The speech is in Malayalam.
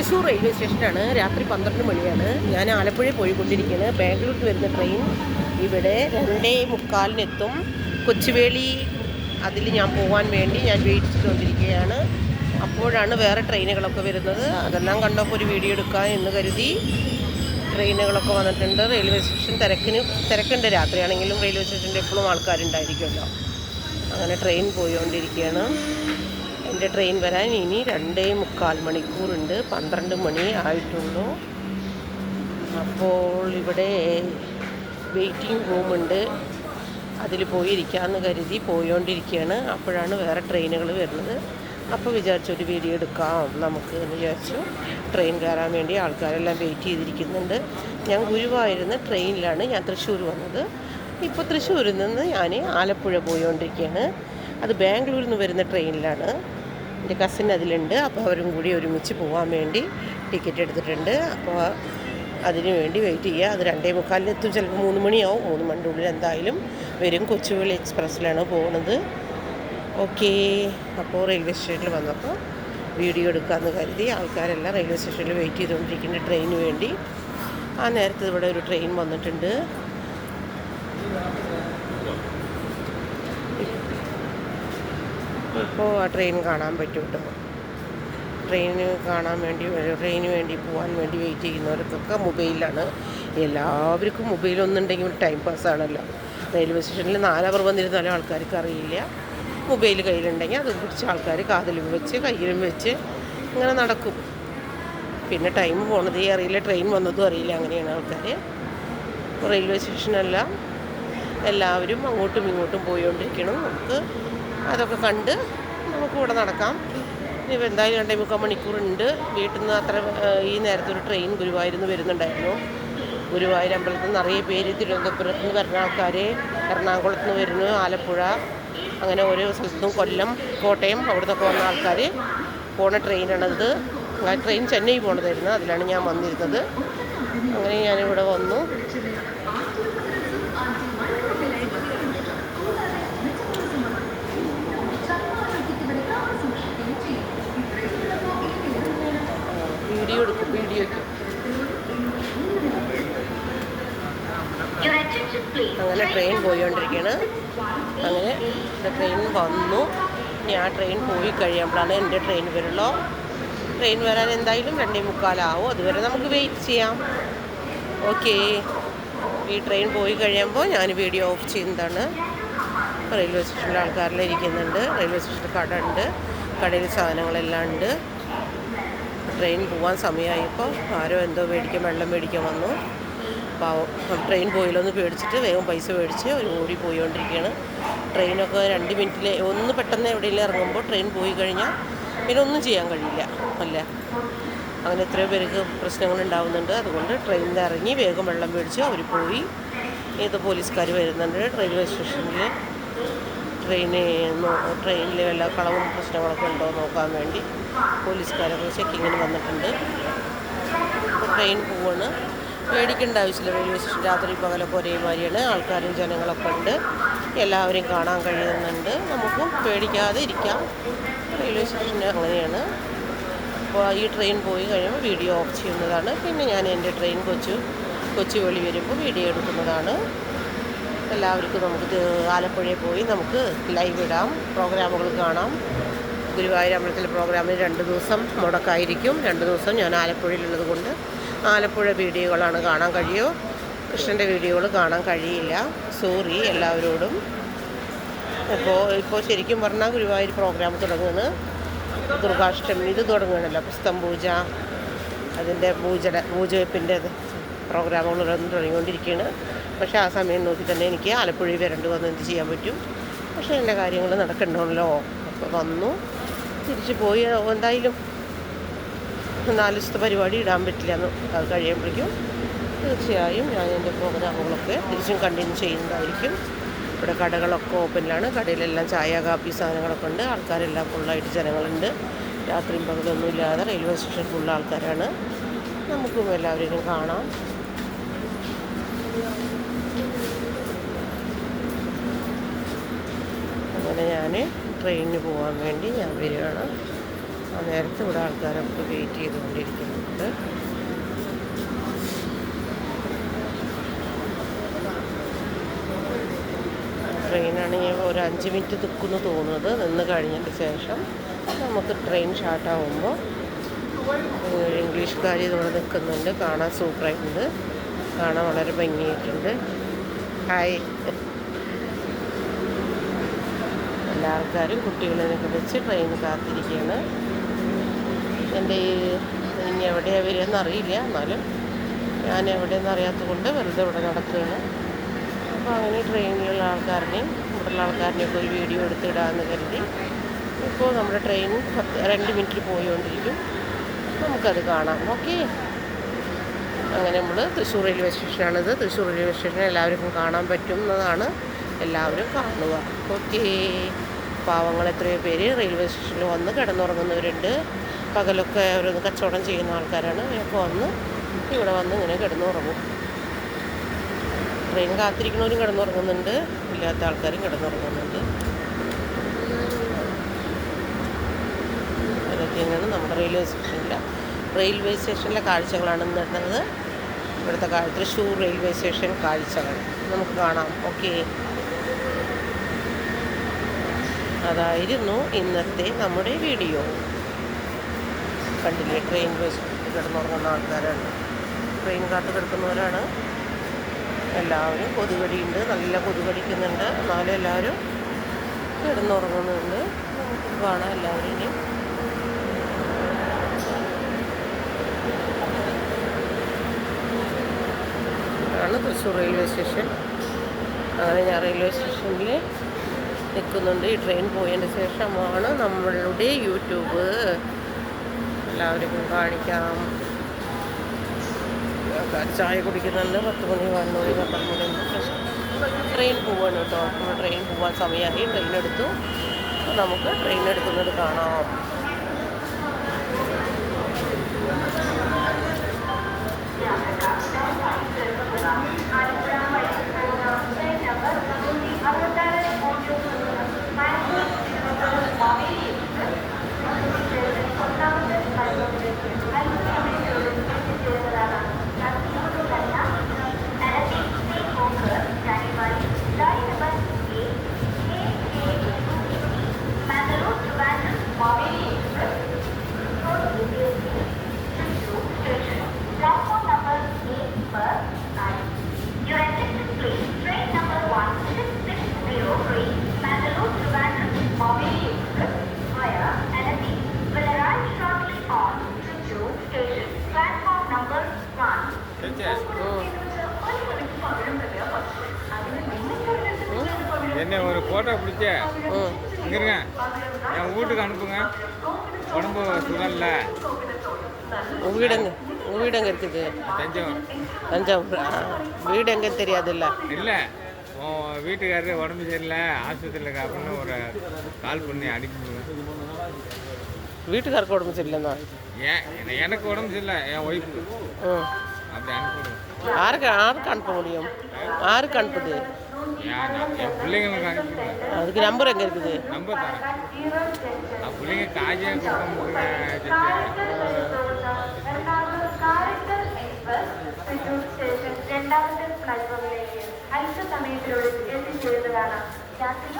തൃശ്ശൂർ റെയിൽവേ സ്റ്റേഷനാണ്. രാത്രി പന്ത്രണ്ട് മണിയാണ്. ഞാൻ ആലപ്പുഴയിൽ പോയിക്കൊണ്ടിരിക്കുന്നത് ബാംഗ്ലൂരിൽ വരുന്ന ട്രെയിൻ ഇവിടെ രണ്ടേ മുക്കാലിനെത്തും. കൊച്ചുവേളി അതിൽ ഞാൻ പോകാൻ വേണ്ടി ഞാൻ വെയിറ്റ് ചെയ്തുകൊണ്ടിരിക്കുകയാണ്. അപ്പോഴാണ് വേറെ ട്രെയിനുകളൊക്കെ വരുന്നത്. അതെല്ലാം കണ്ടപ്പോൾ ഒരു വീഡിയോ എടുക്കാം എന്ന് കരുതി ട്രെയിനുകളൊക്കെ വന്നിട്ടുണ്ട്. റെയിൽവേ സ്റ്റേഷൻ തിരക്കിന് തിരക്കുണ്ട്. രാത്രിയാണെങ്കിലും റെയിൽവേ സ്റ്റേഷന്റെ എപ്പോഴും ആൾക്കാരുണ്ടായിരിക്കുമല്ലോ. അങ്ങനെ ട്രെയിൻ പോയിക്കൊണ്ടിരിക്കുകയാണ്. എന്റെ ട്രെയിൻ വരാൻ ഇനി രണ്ടേ മുക്കാൽ മണിക്കൂറുണ്ട്. പന്ത്രണ്ട് മണി ആയിട്ടുള്ളൂ. അപ്പോൾ ഇവിടെ വെയിറ്റിംഗ് റൂമുണ്ട്. അതിൽ പോയി ഇരിക്കാമെന്ന് കരുതി പോയോണ്ടിരിക്കുകയാണ് അപ്പോഴാണ് വേറെ ട്രെയിനുകൾ വരുന്നത്. അപ്പോൾ വിചാരിച്ചു ഒരു വീഡിയോ എടുക്കാം. നമുക്ക് എന്ന് വിചാരിച്ചു ട്രെയിൻ കയറാൻ വേണ്ടി ആൾക്കാരെല്ലാം വെയിറ്റ് ചെയ്തിരിക്കുന്നുണ്ട്. ഞാൻ ഗുരുവായിരുന്ന ട്രെയിനിലാണ് ഞാൻ തൃശ്ശൂർ വന്നത്. ഇപ്പോൾ തൃശ്ശൂരിൽ നിന്ന് ഞാൻ ആലപ്പുഴ പോയിക്കൊണ്ടിരിക്കുകയാണ് അത് ബാംഗ്ലൂരിൽ നിന്ന് വരുന്ന ട്രെയിനിലാണ്. എന്റെ കസിൻ അതിലുണ്ട്. അപ്പോൾ അവരും കൂടി ഒരുമിച്ച് പോകാൻ വേണ്ടി ടിക്കറ്റ് എടുത്തിട്ടുണ്ട്. അപ്പോൾ അതിന് വേണ്ടി വെയിറ്റ് ചെയ്യുക. അത് രണ്ടേ മുക്കാലിലെത്തും ചിലപ്പോൾ മൂന്ന് മണിയാവും. മൂന്ന് മണിന്റെ ഉള്ളിൽ എന്തായാലും വരും. കൊച്ചുവേളി എക്സ്പ്രസ്സിലാണ് പോകുന്നത് ഓക്കേ അപ്പോൾ റെയിൽവേ സ്റ്റേഷനിൽ വന്നപ്പോൾ വീഡിയോ എടുക്കാമെന്ന് കരുതി ആൾക്കാരെല്ലാം റെയിൽവേ സ്റ്റേഷനിൽ വെയിറ്റ് ചെയ്തുകൊണ്ടിരിക്കുന്ന ട്രെയിനിന് വേണ്ടി. ആ നേരത്തെ ഇവിടെ ഒരു ട്രെയിൻ വന്നിട്ടുണ്ട്. ഇപ്പോൾ ആ ട്രെയിൻ കാണാൻ പറ്റും കേട്ടോ ട്രെയിന് കാണാൻ വേണ്ടി ട്രെയിന് വേണ്ടി പോകാൻ വേണ്ടി വെയിറ്റ് ചെയ്യുന്നവർക്കൊക്കെ മൊബൈലാണ് എല്ലാവർക്കും മൊബൈലൊന്നുണ്ടെങ്കിൽ ടൈം പാസ്സാണല്ലോ റെയിൽവേ സ്റ്റേഷനിൽ നാലവർ വന്നിരുന്നാലും ആൾക്കാർക്ക് അറിയില്ല. മൊബൈൽ കയ്യിലുണ്ടെങ്കിൽ അത് പിടിച്ച് ആൾക്കാർ കാതിലും വെച്ച് കയ്യിലും വെച്ച് ഇങ്ങനെ നടക്കും. പിന്നെ ടൈം പോണതേ അറിയില്ല ട്രെയിൻ വന്നതും അറിയില്ല അങ്ങനെയാണ് ആൾക്കാർ റെയിൽവേ സ്റ്റേഷനെല്ലാം എല്ലാവരും അങ്ങോട്ടും ഇങ്ങോട്ടും പോയിക്കൊണ്ടിരിക്കണം നമുക്ക് അതൊക്കെ കണ്ട് നമുക്ക് ഇവിടെ നടക്കാം. ഇനി എന്തായാലും രണ്ടേ മുക്കാൽ മണിക്കൂറുണ്ട്. വീട്ടിൽ നിന്ന് അത്ര ഈ നേരത്തെ ഒരു ട്രെയിൻ ഗുരുവായൂരിൽ നിന്ന് വരുന്നുണ്ടായിരുന്നു. ഗുരുവായൂർ അമ്പലത്തിൽ നിന്ന് നിറയെ പേര് തിരുവനന്തപുരത്ത് നിന്ന് വരുന്ന ആൾക്കാർ എറണാകുളത്ത് നിന്ന് വരുന്നു ആലപ്പുഴ അങ്ങനെ ഓരോ സ്ഥലത്തും കൊല്ലം കോട്ടയം അവിടെ നിന്നൊക്കെ വന്ന ആൾക്കാർ പോണ ട്രെയിനാണത് ആ ട്രെയിൻ ചെന്നൈ പോണതായിരുന്നു. അതിലാണ് ഞാൻ വന്നിരുന്നത്. അങ്ങനെ ഞാനിവിടെ വന്നു. വീഡിയോ എടുക്കും വീഡിയോയ്ക്ക് അങ്ങനെ ട്രെയിൻ പോയിക്കൊണ്ടിരിക്കുകയാണ് അങ്ങനെ ട്രെയിൻ വന്നു. ഇനി ആ ട്രെയിൻ പോയി കഴിയുമ്പോഴാണ് എന്റെ ട്രെയിൻ വരുള്ളൂ. ട്രെയിൻ വരാൻ എന്തായാലും രണ്ടേ മുക്കാലാവും. അതുവരെ നമുക്ക് വെയിറ്റ് ചെയ്യാം. ഓക്കെ ഈ ട്രെയിൻ പോയി കഴിയുമ്പോൾ ഞാൻ വീഡിയോ ഓഫ് ചെയ്യുന്നതാണ്. റെയിൽവേ സ്റ്റേഷനിൽ ആൾക്കാരെല്ലാം ഇരിക്കുന്നുണ്ട്. റെയിൽവേ സ്റ്റേഷനിൽ കട ഉണ്ട്. കടയിൽ സാധനങ്ങളെല്ലാം ഉണ്ട്. ട്രെയിൻ പോകാൻ സമയമായപ്പോൾ ആരോ എന്തോ മേടിക്കാൻ വെള്ളം മേടിക്കാൻ വന്നു. പാവം ട്രെയിൻ പോയില്ലൊന്ന് പേടിച്ചിട്ട് വേഗം പൈസ മേടിച്ച് ഒരു ഓടി പോയിക്കൊണ്ടിരിക്കുകയാണ് ട്രെയിനൊക്കെ രണ്ട് മിനിറ്റിൽ ഒന്ന് പെട്ടെന്ന് എവിടെയെങ്കിലും ഇറങ്ങുമ്പോൾ ട്രെയിൻ പോയി കഴിഞ്ഞാൽ പിന്നെ ഒന്നും ചെയ്യാൻ കഴിയില്ല അല്ല? അങ്ങനെ എത്രയോ പേർക്ക് പ്രശ്നങ്ങൾ ഉണ്ടാവുന്നുണ്ട് അതുകൊണ്ട് ട്രെയിനിൽ ഇറങ്ങി വേഗം വെള്ളം മേടിച്ച് അവർ പോയി. ഏത് പോലീസുകാർ വരുന്നുണ്ട്? റെയിൽവേ സ്റ്റേഷനിൽ ട്രെയിന് ട്രെയിനിൽ വല്ല കളവും പ്രശ്നങ്ങളൊക്കെ ഉണ്ടോ നോക്കാൻ വേണ്ടി പോലീസുകാരൊക്കെ ചെക്കിങ്ങിന് വന്നിട്ടുണ്ട്. ട്രെയിൻ പോവാണ്. പേടിക്കേണ്ട ആവശ്യമില്ല. റെയിൽവേ സ്റ്റേഷൻ രാത്രി പകലൊക്കെ ഒരേമാതിരിയാണ്. ആൾക്കാരും ജനങ്ങളൊക്കെ ഉണ്ട്. എല്ലാവരെയും കാണാൻ കഴിയുന്നുണ്ട്. നമുക്ക് പേടിക്കാതെ ഇരിക്കാം. റെയിൽവേ സ്റ്റേഷൻ അങ്ങനെയാണ്. അപ്പോൾ ഈ ട്രെയിൻ പോയി കഴിയുമ്പോൾ വീഡിയോ ഓഫ് ചെയ്യുന്നതാണ്. പിന്നെ ഞാൻ എന്റെ ട്രെയിൻ കൊച്ചു കൊച്ചു വെളി വരുമ്പോൾ വീഡിയോ എടുക്കുന്നതാണ്. എല്ലാവർക്കും നമുക്ക് ആലപ്പുഴയിൽ പോയി നമുക്ക് ലൈവ് ഇടാം. പ്രോഗ്രാമുകൾ കാണാം. ഗുരുവായൂർ അമ്പലത്തിലെ പ്രോഗ്രാമിൽ രണ്ട് ദിവസം മുടക്കായിരിക്കും. രണ്ട് ദിവസം ഞാൻ ആലപ്പുഴയിലുള്ളത് കൊണ്ട് ആലപ്പുഴ വീഡിയോകളാണ് കാണാൻ കഴിയുമോ കൃഷ്ണന്റെ വീഡിയോകൾ കാണാൻ കഴിയില്ല. സോറി എല്ലാവരോടും. അപ്പോൾ ഇപ്പോൾ ശരിക്കും പറഞ്ഞാൽ ഗുരുവായൂർ പ്രോഗ്രാം തുടങ്ങുന്നത് ദുർഗാഷ്ടമി ഇത് തുടങ്ങുകയാണല്ലോ. പുസ്തകം പൂജ അതിന്റെ പൂജയുടെ പൂജവെപ്പിന്റെ പ്രോഗ്രാമുകൾ തുടങ്ങിക്കൊണ്ടിരിക്കുകയാണ്. പക്ഷേ ആ സമയം നോക്കി തന്നെ എനിക്ക് ആലപ്പുഴയിൽ വരേണ്ടി വന്ന് എന്ത് ചെയ്യാൻ പറ്റും? പക്ഷേ എന്റെ കാര്യങ്ങൾ നടക്കണ്ടല്ലോ. അപ്പോൾ വന്നു. തിരിച്ചു പോയി. എന്തായാലും നാല് ദിവസത്തെ പരിപാടി ഇടാൻ പറ്റില്ല എന്ന് അത് കഴിയുമ്പോഴേക്കും തീർച്ചയായും ഞാൻ എന്റെ പ്രോഗ്രാമുകളൊക്കെ തിരിച്ചും കണ്ടിന്യൂ ചെയ്യുന്നതായിരിക്കും. ഇവിടെ കടകളൊക്കെ ഓപ്പണിലാണ് കടയിലെല്ലാം ചായ കാപ്പി സാധനങ്ങളൊക്കെ ഉണ്ട്. ആൾക്കാരെല്ലാം ഫുള്ളായിട്ട് ജനങ്ങളുണ്ട്. രാത്രിയും പകലൊന്നും ഇല്ലാതെ റെയിൽവേ സ്റ്റേഷൻ ഫുൾ ആൾക്കാരാണ്. നമുക്കും എല്ലാവരെയും കാണാം. അങ്ങനെ ഞാൻ ട്രെയിനിന് പോകാൻ വേണ്ടി ഞാൻ വരികയാണ്. ആ നേരത്തെ ഇവിടെ ആൾക്കാരൊക്കെ വെയിറ്റ് ചെയ്തുകൊണ്ടിരിക്കുന്നുണ്ട്. ട്രെയിനാണെങ്കിൽ ഒരു അഞ്ച് മിനിറ്റ് നിൽക്കുന്നു തോന്നുന്നത്. നിന്ന് കഴിഞ്ഞതിന് ശേഷം നമുക്ക് ട്രെയിൻ സ്റ്റാർട്ടാവുമ്പോൾ ഇംഗ്ലീഷുകാർ ഇതുപോലെ നിൽക്കുന്നുണ്ട്. കാണാൻ സൂപ്പറായിട്ടുണ്ട് കാണാൻ വളരെ ഭംഗിയായിട്ടുണ്ട്. ഹായ് എല്ലാ ആൾക്കാരും കുട്ടികളെയൊക്കെ വെച്ച് ട്രെയിൻ കാത്തിരിക്കുകയാണ്. എന്റെ ഈ ഇനി എവിടെയാണ് വരികയെന്ന് അറിയില്ല. എന്നാലും ഞാൻ എവിടെയെന്ന് അറിയാത്തത് കൊണ്ട് വെറുതെ ഇവിടെ നടക്കുകയാണ്. അപ്പോൾ അങ്ങനെ ട്രെയിനിലുള്ള ആൾക്കാരുടെയും ഇവിടെയുള്ള ആൾക്കാരുടെയൊക്കെ ഒരു വീഡിയോ എടുത്തിടാമെന്ന് കരുതി ഇപ്പോൾ നമ്മുടെ ട്രെയിൻ പത്ത് രണ്ട് മിനിറ്റിൽ പോയിക്കൊണ്ടിരിക്കും. നമുക്കത് കാണാം. ഓക്കെ. അങ്ങനെ നമ്മൾ തൃശ്ശൂർ റെയിൽവേ സ്റ്റേഷനാണിത് തൃശ്ശൂർ റെയിൽവേ സ്റ്റേഷൻ എല്ലാവർക്കും കാണാൻ പറ്റുന്നതാണ് എല്ലാവരും കാണുക. ഓക്കെ. പാവങ്ങൾ എത്രയോ പേര് റെയിൽവേ സ്റ്റേഷനിൽ വന്ന് കിടന്നുറങ്ങുന്നവരുണ്ട്. പകലൊക്കെ അവർ കച്ചവടം ചെയ്യുന്ന ആൾക്കാരാണ്. അവരൊക്കെ വന്ന് ഇവിടെ വന്ന് ഇങ്ങനെ കിടന്നുറങ്ങും. ട്രെയിൻ കാത്തിരിക്കുന്നവരും കിടന്നുറങ്ങുന്നുണ്ട്. ഇല്ലാത്ത ആൾക്കാരും കിടന്നുറങ്ങുന്നുണ്ട്. അതൊക്കെയാണ് നമ്മുടെ റെയിൽവേ സ്റ്റേഷനിലെ റെയിൽവേ സ്റ്റേഷനിലെ കാഴ്ചകളാണ് നടന്നത്. ഇവിടുത്തെ തൃശ്ശൂർ റെയിൽവേ സ്റ്റേഷൻ കാഴ്ചകൾ. നമുക്ക് കാണാം. ഓക്കെ. അതായിരുന്നു ഇന്നത്തെ നമ്മുടെ വീഡിയോ. കണ്ടില്ലേ? ട്രെയിൻ ബസ് കിടന്നുറങ്ങുന്ന ആൾക്കാരാണ്. ട്രെയിൻ കാത്ത് കിടക്കുന്നവരാണ്. എല്ലാവരും കൊതുകടിയുണ്ട്. നല്ല കൊതുകടിക്കുന്നുണ്ട്. എന്നാലും എല്ലാവരും കിടന്നുറങ്ങുന്നുണ്ട്. കാണാം എല്ലാവരെയും ആണ് തൃശ്ശൂർ റെയിൽവേ സ്റ്റേഷൻ. അങ്ങനെ ഞാൻ റെയിൽവേ സ്റ്റേഷനിൽ നിൽക്കുന്നുണ്ട്. ഈ ട്രെയിൻ പോയതിന് ശേഷമാണ് നമ്മളുടെ യൂട്യൂബ്. എല്ലാവർക്കും കാണിക്കാം. ചായ കുടിക്കുന്നുണ്ട്. പത്ത് മണി വന്നു പന്ത്രണ്ട് മണി ട്രെയിൻ പോവാണ് കേട്ടോ. ട്രെയിൻ പോവാൻ സമയമായി. ട്രെയിൻ എടുത്തു. നമുക്ക് ട്രെയിൻ എടുക്കുന്നത് കാണാം. ஃபோட்டோ பிடிச்சி. இங்கிருங்க என் வீட்டுக்கு அனுப்புங்க. உடம்பு சுடல்ல உன் வீடு எங்க? உன் வீடு எங்கே இருக்குது? தஞ்சாவூர். தஞ்சாவூர். வீடு எங்கன்னு தெரியாதுல்ல இல்லை? வீட்டுக்காரரு உடம்பு சரியில்லை ஆஸ்பத்திரியில் அப்படின்னு ஒரு கால் பண்ணி அனுப்பிவிடுங்க வீட்டுக்காருக்கு உடம்பு சரியில்லைண்ணா ஏன்? எனக்கு உடம்பு சரியில்லை என் ஒய்ஃபுக்கு அப்படி அனுப்பிவிடுங்க யாருக்கு யாருக்கு அனுப்ப முடியும். யாருக்கு அனுப்புது. ஏன் நான் என் பிள்ளைங்களுக்கு அனுப்பிவிடுங்க அதுக்கு நம்பர் எங்கே இருக்குது நம்பர் தரேன் நான் பிள்ளைங்க காஜியாக கொடுக்க രണ്ടാമത്തെ പ്ലാറ്റ്ഫോമിലേക്ക് അല്പസമയത്തിനുള്ളിൽ എത്തിച്ചേരുന്നതാണ് യാത്രിക